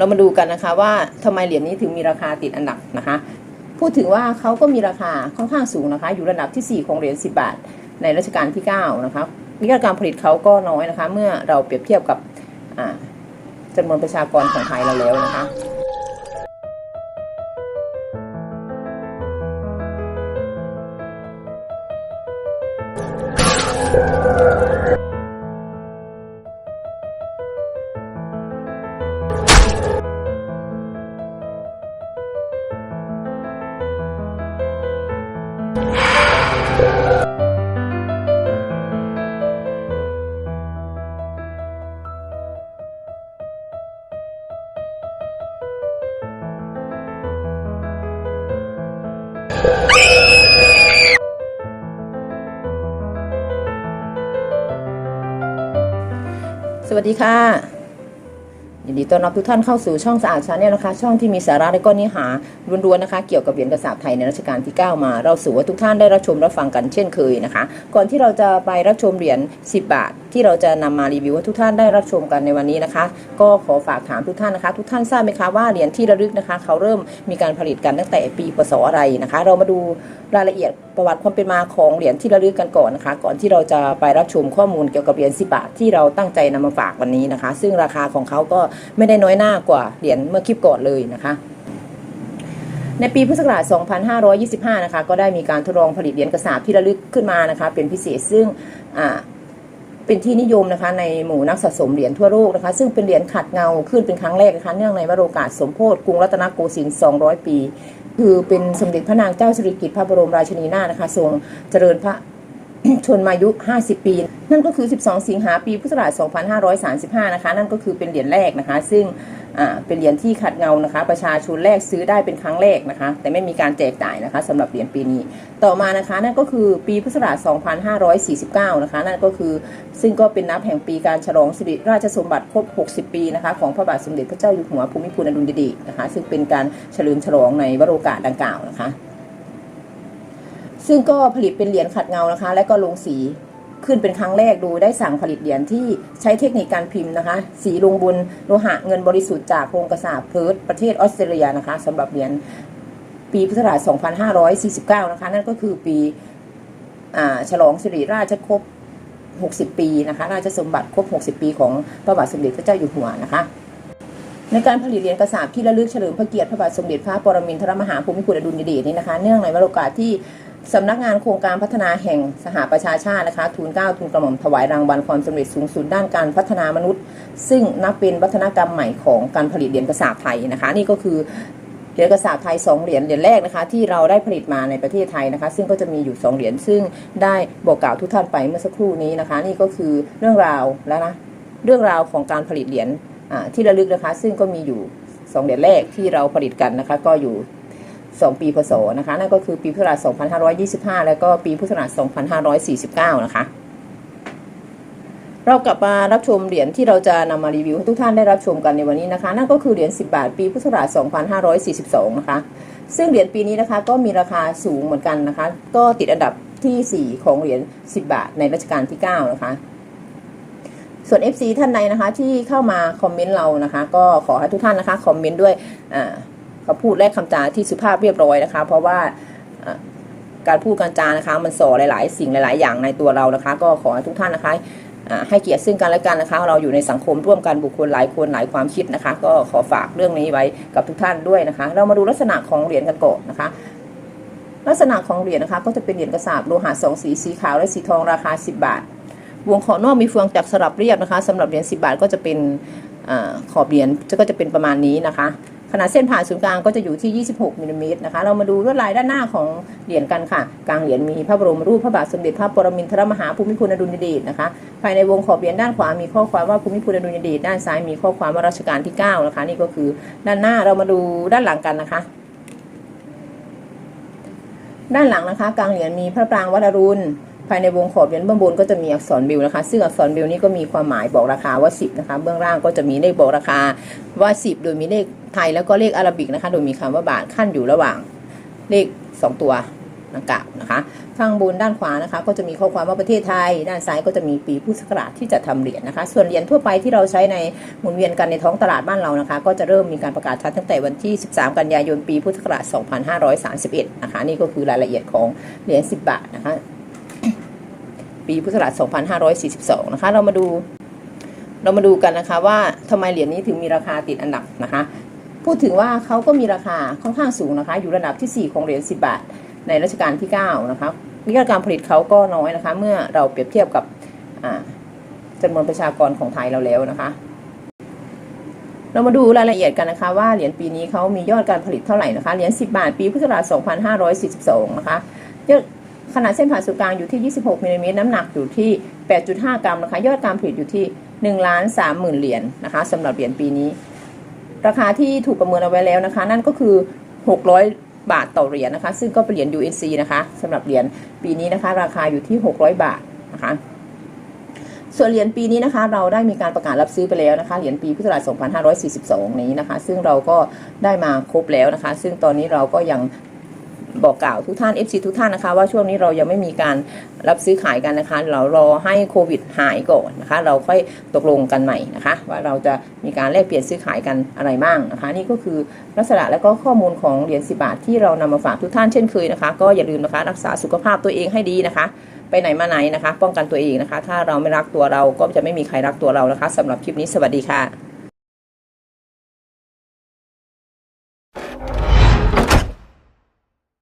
เรามาดูกันนะคะว่าทำไมเหรียญนี้ถึงมีราคาติดอันดับนะคะ พูดถึงว่าเขาก็มีราคาค่อนข้างสูงนะคะ อยู่ระดับที่ 4 ของเหรียญ10 บาท ในรัชกาลที่ 9 นะคะวิธีการผลิตเขาก็น้อยนะคะ เมื่อเราเปรียบเทียบกับจำนวนประชากรของไทยเราแล้วนะคะ สวัสดีค่ะยินดีต้อนรับทุกท่านเข้าสู่ช่องสะอาดชาแนลนะคะ ช่องที่มีสาระและก็เนื้อหาล้วนๆนะคะ เกี่ยวกับเหรียญกระสาบไทยในรัชกาลที่ 9 มาเราสู่ว่าทุกท่านได้รับชมรับฟังกันเช่นเคยนะคะ ก่อนที่เราจะไปรับชมเหรียญ10 บาท ที่เราจะนำมารีวิวให้ทุกท่านได้รับชมกันในวันนี้นะคะ ก็ขอฝากถามทุกท่านนะคะ ทุกท่านทราบไหมคะว่าเหรียญที่ระลึกนะคะ เขาเริ่มมีการผลิตกันตั้งแต่ปีพศอะไรนะคะ เรามาดูรายละเอียดประวัติความเป็นมาของเหรียญที่ระลึกกันก่อนนะคะ ก่อนที่เราจะไปรับชมข้อมูลเกี่ยวกับเหรียญ10บาทที่เราตั้งใจนำมาฝากวันนี้นะคะ ซึ่งราคาของเขาก็ไม่ได้น้อยหน้ากว่าเหรียญเมื่อคลิปก่อนเลยนะคะในปีพุทธศักราช 2525 นะคะ ก็ได้มีการทดลองผลิตเหรียญกระสาบที่ระลึกขึ้นมานะคะ เป็นพิเศษซึ่งอ่า เป็นที่นิยมนะคะในหมู่นักสะสมเหรียญทั่วโลกนะคะ ซึ่งเป็นเหรียญขัดเงาขึ้นเป็นครั้งแรกนะคะเนื่องในวโรกาสสมโพธิกรุงรัตนโกสินทร์200 ปี คือเป็นสมเด็จพระนางเจ้าสิริกิติ์พระบรมราชินีนาถนะคะทรงเจริญพระชนมายุ 50 ปี นั่นก็คือ 12 สิงหาปีพุทธศักราช2535 นะคะ นั่นก็คือเป็นเหรียญแรกนะคะ ซึ่ง อ่าเป็นเหรียญที่ขัดเงานะคะ ประชาชนแรกซื้อได้เป็นครั้งแรกนะคะ แต่ไม่มีการแจกจ่ายนะคะสำหรับเหรียญปีนี้ ต่อมานะคะ นั่นก็คือปีพุทธศักราช 2549 นะคะ นั่นก็คือซึ่งก็เป็นนับแห่งปีการฉลองสิริราชสมบัติครบ 60 ปีนะคะของพระบาทสมเด็จพระเจ้าอยู่หัวภูมิพลอดุลยเดชนะคะ ซึ่งเป็นการเฉลิมฉลองในวโรกาสดังกล่าวนะคะ ซึ่งก็ผลิตเป็นเหรียญขัดเงานะคะ และก็ลงสี ขึ้นเป็นครั้งแรกโดยได้สั่งผลิตเหรียญที่ใช้เทคนิคการพิมพ์นะคะ สีลงบนโลหะเงินบริสุทธิ์จากโครงกระสาบเพิร์ธประเทศออสเตรเลียนะคะสำหรับเหรียญปีพุทธศักราช2549 นะคะ นั่นก็คือปีอฉลองสิริราชครบ 60 ปีนะคะ ราชสมบัติครบ 60 ปีของพระบาทสมเด็จพระเจ้าอยู่หัวนะคะ ในการผลิตเหรียญกระสาบที่ระลึกเฉลิมพระเกียรติพระบาทสมเด็จพระปรมินทรมหาภูมิพลอดุลยเดชนี่นะคะ เนื่องในวโรกาสที่ สำนักงานโครงการพัฒนาแห่งสหประชาชาตินะคะทูลเกล้าทูลกระหม่อมถวายรางวัลความสำเร็จสูงสุดด้านการพัฒนามนุษย์ ซึ่งนับเป็นวัฒนกรรมใหม่ของการผลิตเหรียญกระสาบไทยนะคะ นี่ก็คือเหรียญกระสาบไทยสองเหรียญเหรียญแรกนะคะ ที่เราได้ผลิตมาในประเทศไทยนะคะ ซึ่งก็จะมีอยู่สองเหรียญซึ่งได้บอกกล่าวทุกท่านไปเมื่อสักครู่นี้นะคะ นี่ก็คือเรื่องราวแล้วนะเรื่องราวของการผลิตเหรียญที่ระลึกนะคะ ซึ่งก็มีอยู่สองเหรียญแรกที่เราผลิตกันนะคะ ก็อยู่ 2 ปีพศนะคะนั่นก็คือปีพุทธศักราช2525 แล้วก็ปีพุทธศักราช2549 นะคะ เรากลับมารับชมเหรียญที่เราจะนำมารีวิวให้ทุกท่านได้รับชมกันในวันนี้นะคะ นั่นก็คือเหรียญ10 บาท ปีพุทธศักราช2542 นะคะ ซึ่งเหรียญปีนี้นะคะก็มีราคาสูงเหมือนกันนะคะ ก็ติดอันดับทีสี่4 ของเหรียญ10 บาทในรัชกาลที่ 9 นะคะส่วน FC ท่านใดนะคะที่เข้ามาคอมเมนต์เรานะคะ ก็ขอให้ทุกท่านนะคะคอมเมนต์ด้วยอ่า คำพูดและคำจาที่สุภาพเรียบร้อยนะคะ เพราะว่าการพูดการจานะคะ มันสอนหลาย ๆ สิ่งหลาย ๆ อย่างในตัวเรานะคะ ก็ขอให้ทุกท่านนะคะให้เกียรติซึ่งกันและกันนะคะ เราอยู่ในสังคมร่วมกันบุคคลหลายคนหลายความคิดนะคะ ก็ขอฝากเรื่องนี้ไว้กับทุกท่านด้วยนะคะ เรามาดูลักษณะของเหรียญกันก่อนนะคะ ลักษณะของเหรียญนะคะก็จะเป็นเหรียญกระสาบโลหะสองสีสีขาวและสีทองราคา 10 บาท วงขอบนอกมีเฟืองจักสลับเรียบนะคะสำหรับเหรียญ10 บาทก็จะเป็นอขอบเหรียญก็จะเป็นประมาณนี้นะคะ ขนาดเส้นผ่านศูนย์กลางก็จะอยู่ที่ 26มิลลิเมตรนะคะ เรามาดูลวดลายด้านหน้าของเหรียญกันค่ะ กลางเหรียญมีพระบรมรูปพระบาทสมเด็จพระปรมินทรมหาภูมิพลอดุลยเดชนะคะ ภายในวงขอบเหรียญด้านขวามีข้อความว่าภูมิพลอดุลยเดชด้านซ้ายมีข้อความว่ารัชกาลที่9นะคะ นี่ก็คือด้านหน้าเรามาดูด้านหลังกันนะคะด้านหลังนะคะกลางเหรียญมีพระปรางวัดอรุณ ภายในวงขอบเหรียญเบื้องบนก็จะมีอักษรบิลนะคะ ซึ่งอักษรบิลนี้ก็มีความหมายบอกราคาว่า 10นะคะเบื้องล่างก็จะมีเลขบอกราคาว่า 10 โดยมีเลขไทยแล้วก็เลขอาราบิกนะคะ โดยมีคำว่าบาทขั้นอยู่ระหว่างเลข 2 ตัวดังกล่าวนะคะข้างบนด้านขวานะคะ ก็จะมีข้อความว่าประเทศไทย ด้านซ้ายก็จะมีปีพุทธศักราชที่จะทำเหรียญนะคะ ส่วนเหรียญทั่วไปที่เราใช้ในหมุนเวียนกันในท้องตลาดบ้านเรานะคะ ก็จะเริ่มมีการประกาศชัดตั้งแต่วันที่ 13 กันยายนปีพุทธศักราช 2531 นะคะ นี่ก็คือรายละเอียดของเหรียญ 10 บาทนะคะ ปีพุทธศักราช 2542 นะคะ เรามาดู เรามาดูกันนะคะว่าทำไมเหรียญนี้ถึงมีราคาติดอันดับนะคะ พูดถึงว่าเขาก็มีราคาค่อนข้างสูงนะคะ อยู่ระดับที่ 4 ของเหรียญ 10 บาท ในรัชกาลที่ 9 นะคะวิธีการผลิตเขาก็น้อยนะคะ เมื่อเราเปรียบเทียบกับจำนวนประชากรของไทยเราแล้วนะคะ เรามาดูรายละเอียดกันนะคะ ว่าเหรียญปีนี้เขามียอดการผลิตเท่าไหร่นะคะ เหรียญ10 บาทปีพุทธศักราช2542 นะคะยอด ขนาดเส้นผ่าศูนย์กลางอยู่ที่ 26มิลลิเมตรน้ำหนักอยู่ที่ 8.5 กรัมนะคะยอดการผลิตอยู่ที่1ล้าน3หมื่นเหรียญนะคะสำหรับเหรียญปีนี้ ราคาที่ถูกประเมินเอาไว้แล้วนะคะ นั่นก็คือ 600 บาทต่อเหรียญนะคะ ซึ่งก็เป็นเหรียญ UNC นะคะสำหรับเหรียญปีนี้นะคะ ราคาอยู่ที่ 600 บาทนะคะส่วนเหรียญปีนี้นะคะ เราได้มีการประกาศรับซื้อไปแล้วนะคะเหรียญปีพุทธศักราช2542 นี้นะคะ ซึ่งเราก็ได้มาครบแล้วนะคะ ซึ่งตอนนี้เราก็ยัง บอกกล่าวทุกท่าน FC ทุกท่านนะคะ ว่าช่วงนี้เรายังไม่มีการรับซื้อขายกันนะคะ เรารอให้โควิดหายก่อนนะคะ เราค่อยตกลงกันใหม่นะคะ ว่าเราจะมีการแลกเปลี่ยนซื้อขายกันอะไรบ้างนะคะ นี่ก็คือลักษณะและก็ข้อมูลของเหรียญ10บาทที่เรานำมาฝากทุกท่านเช่นเคยนะคะ ก็อย่าลืมนะคะ รักษาสุขภาพตัวเองให้ดีนะคะ ไปไหนมาไหนนะคะ ป้องกันตัวเองนะคะ ถ้าเราไม่รักตัวเราก็จะไม่มีใครรักตัวเรานะคะสำหรับคลิปนี้สวัสดีค่ะ